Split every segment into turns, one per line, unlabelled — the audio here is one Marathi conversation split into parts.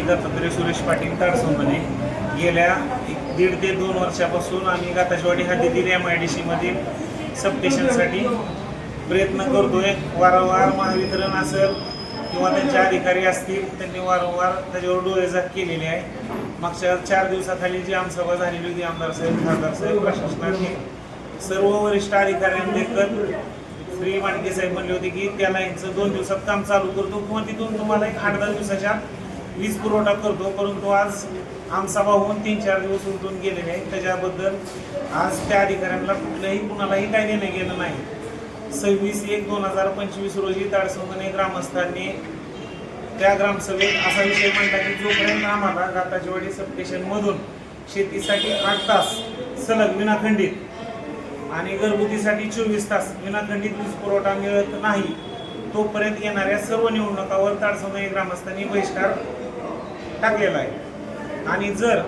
दत्तात्रय सुरेश पाटील ताडसंबने गेल्या एक दीड ते दोन वर्षापासून आम्ही गाताशवाडी हद्दीतील एम आय डी सीमधील सबस्टेशनसाठी प्रयत्न करतोय. वारंवार महावितरण असेल किंवा त्यांचे अधिकारी असतील त्यांनी वारंवार त्याच्यावर डोळेझाक केलेली आहे. मागच्या चार दिवसाखाली जी आमसभा झालेली होती आमदार साहेब खासदार साहेब प्रशासनाने सर्व वरिष्ठ अधिकाऱ्यांदेखत श्री मांडके साहेब म्हणले होते की त्याला यांचं दोन दिवसात काम चालू करतो. किंवा तिथून तुम्हाला एक आठ दहा दिवसाच्या वीज पुरवठा करतो परंतु आज आमसभा होऊन तीन चार दिवस उलटून गेलेले आहेत. त्याच्याबद्दल आज त्या अधिकाऱ्यांना कुठल्याही कुणालाही काही देणं गेलं नाही. सव्वीस एक दोन हजार पंचवीस रोजी ताडसंगणे ग्रामस्थांनी त्या ग्रामसभेत असा विषय मांडला की जोपर्यंत आम्हाला गाताचीवाडी सबस्टेशनमधून शेतीसाठी आठ तास सलग विनाखंडित आणि घरगुतीसाठी चोवीस तास विनाखंडित वीज पुरवठा मिळत नाही तोपर्यंत येणाऱ्या सर्व निवडणुकावर ताडसंगणे ग्रामस्थांनी बहिष्कार टाकलेला आहे. आणि जर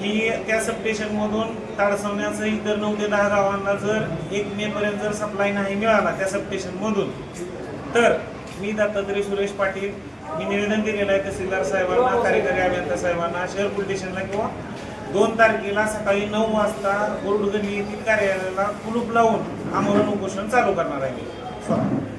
ही त्या सबस्टेशनमधून ताडसवण्याचं इतर नऊ ते दहा गावांना जर एक मे पर्यंत जर सप्लाय नाही मिळाला त्या सबस्टेशनमधून तर मी दत्तात्रय सुरेश पाटील मी निवेदन दिलेलं आहे तहसीलदार साहेबांना कार्यकारी अभियंता साहेबांना शहर पोलीस स्टेशनला किंवा दोन तारखेला सकाळी नऊ वाजता बोर्डगल्ली येथील कार्यालयाला कुलूप लावून आमरण उपोषण चालू करणार आहे मी. स्वतः